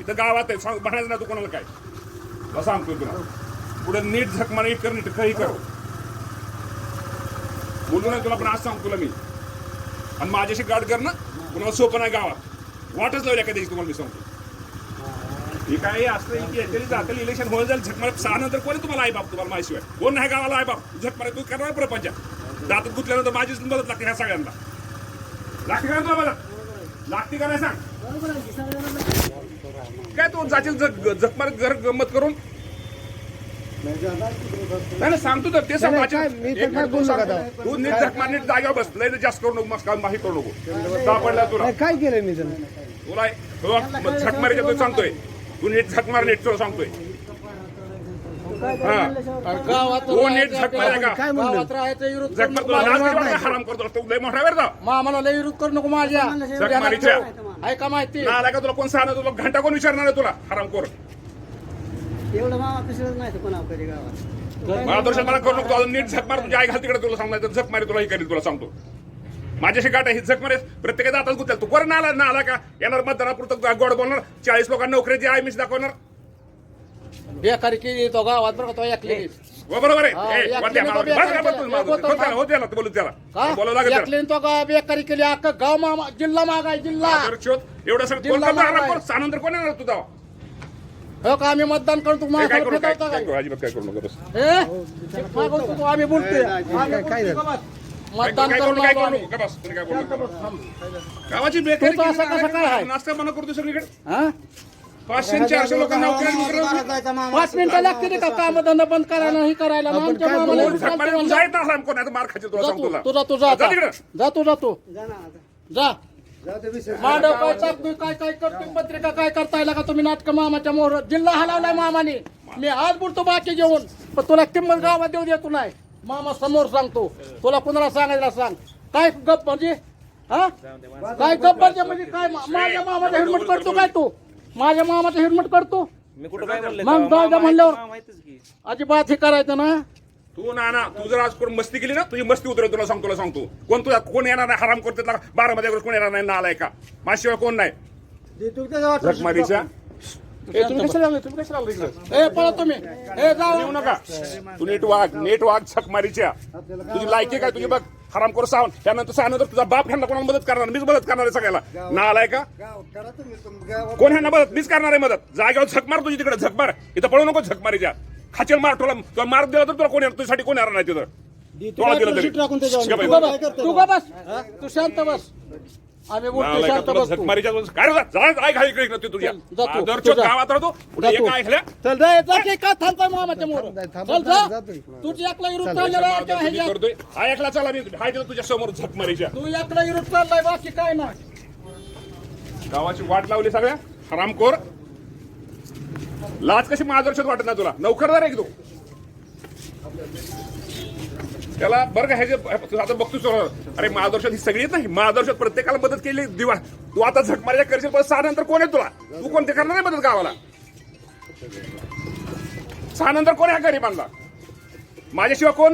इथं गावात आहे. सांग म्हणायचं ना तू कोणाला काय. मग सांगतोय तुला. पुढे नीट झकमार नीट कर नीट काही कर. बोलू नाही तुला पण आज सांगतो तुला मी. आणि माझ्याशी गाठ कर ना. कुणाला सोपं नाही गावात. वाटच लावली एखाद्या तुम्हाला मी सांगतो. हे काय असलं की याच्याने जातील इलेक्शन होऊन जाईल झकमार सहा नंतर कोणी तुम्हाला आई बाप तुम्हाला माहिती कोण नाही गावाला आई बाप? झकमार तू करणार प्रपंच. दातात गुतल्यानंतर माझीच मदत लागते ह्या सगळ्यांना. लागते का तुला मदत लागते का नाही सांग? काय तू झक झकमार घर गंमत करून? नाही नाही, सांगतो तर ते सांग नाही, माझ्या- काय, मी तर एक काय मिनिट बोललो तू नीट झकमार नीट जागेवर बस लय जास्त करू नको मस्त माहिती करू नको. सापडला तुला. काय केलं मी तुला झक मारायचं तू सांगतोय. तू नीट झक मार नीट तुला सांगतोय. हा. झक झक मामाला लय विरोध करू नको माझ्या. ऐका माहिती? ना आला का तुला? कोण सांगणार? तुला घंटा कोण विचारणार आहे तुला? हराम कर एवढं मामा नाही कोणा मला दर्शन मला करू नको. तू अजून नीट झक मार. तुझ्या आई घाल तिकडे तुला सांगणार तर झक मारी तुला हे करील तुला सांगतो. माझ्याशी गाठ आहे ही झक मारे. प्रत्येकाचा हातात गुतल तू कोण ना आला ना आला का? येणार मतदारापुरतं गोड बोलणार. चाळीस लोकांना नोकरीची आहे मिस दाखवणार. बेकारी केली तो गावात बरं का तो ऐकली बरोबर हा, आहे नको तो हो त्याला. हो बोलावं का लागेल तो बेकारी केली? अख्खं गाव मामा जिल्हा मागाय जिल्हा. एवढं सगळं सानंतर कोण येणार तुझा हो का आम्ही मतदान करू तू काय माझ्या करू? काय फेटावता काय काय? करू? अजिबात काय करू नका आम्ही बोलतोय. मतदान. गावाची बेकारी आहे? नाश्ता बंद करतो सगळीकडे. हा? पाचशे आणि चारशे लोक नोकऱ्या पाच मिनिटं लागते का? काम धंदा बंद करायला नाही करायला. मग आमच्या काय मामाला बोलू? एवढं चालतं म्हणलं. जायत ना आराम कोण नाही तर मार खायचे तुला जा सांगतो तू जा तिकडं. जा तू जा तू. जा ना आता. जा. जाऊ दे विषय. मांडव काय काय पत्रिका काय करताय का तुम्ही नाटक मामाच्या मोहर जिल्हा हलवलाय मामाने. मी आज बोलतो बाकी जेवण पण तुला किंमत गावात देऊ देतो नाही. मामा समोर सांगतो. तुला कुणाला सांगायला सांग. काय गप म्हणजे हा? काय गप म्हणजे म्हणजे काय मा- माझ्या मामाचा हेल्मेट करतो काय तू? माझ्या मामाचा हेल्मेट करतो मी कुठं काय म्हणलं? मग द्या म्हणल्यावर अजिबात हे करायचं ना. तू ना ना तू जर आज कोण मस्ती केली ना तुझी मस्ती उतरेल तुला सांगतो तुला सांगतो. कोण तुला कोण येणार नाही हराम करतो बारा मध्ये कोण येणार नाही ना आलाय का माझ्याशिवाय कोण नाही ए, तुम्ही कशाला लागले? तुम्ही कशाला लागले इकडे? ए पळा तुम्ही. ए जाऊ येऊ नका. तू नीट वाग नीट वाग झकमारीच्या तुझी लायकी काय? तुझी बघ. हराम करू सावून त्यानंतर त्यानंतर तुझा बाप ह्यांना कोणाला मदत करणार मीच मदत करणार आहे सगळ्याला. ना आलाय का? कोण ह्यांना मदत? मीच करणार आहे मदत. जागेवर झक मार तुझी तिकडे झक मार. इथं पळू नको झक मारीच्या खाचेल मार तुला. तुला मार दिला तर तुला कोण येणार? तुझ्यासाठी कोण येणार नाही तिथं. तू बस. तू शांत बस. आम्ही बोलतो शांत काय घाई इकडे इकडे तुझ्या जा तू, दरच्या तू जा. गावात राहतो पुढे जा तू. एका ऐकल्या चल रे जा की का थांबताय मामाच्या मोर थांब, थांब, चल जा. जा तू. तुझी एकला विरुद्ध चाललेला आहे का ह्याच्यात? करतोय हा ऐकला चला मी. हाय तिथं तुझ्या समोर तू एकला विरुद्ध चाललाय बाकी काय नाही. गावाची वाट लावली सगळ्या. हरामखोर. लाज कशी मार्गदर्शक वाटत नाही तुला? नौकरदार आहे की तू. त्याला बरं का ह्याचे आता बघतोच अरे महादर्शात ही सगळी आहेत ना प्रत्येकाला मदत केली दिवा. तू आता झक मारायला करशील पण सहा नंतर कोण आहे तुला? तू कोणते करणार नाही मदत गावाला? सहा नंतर कोण आहे गरीबांना? माझ्याशिवाय कोण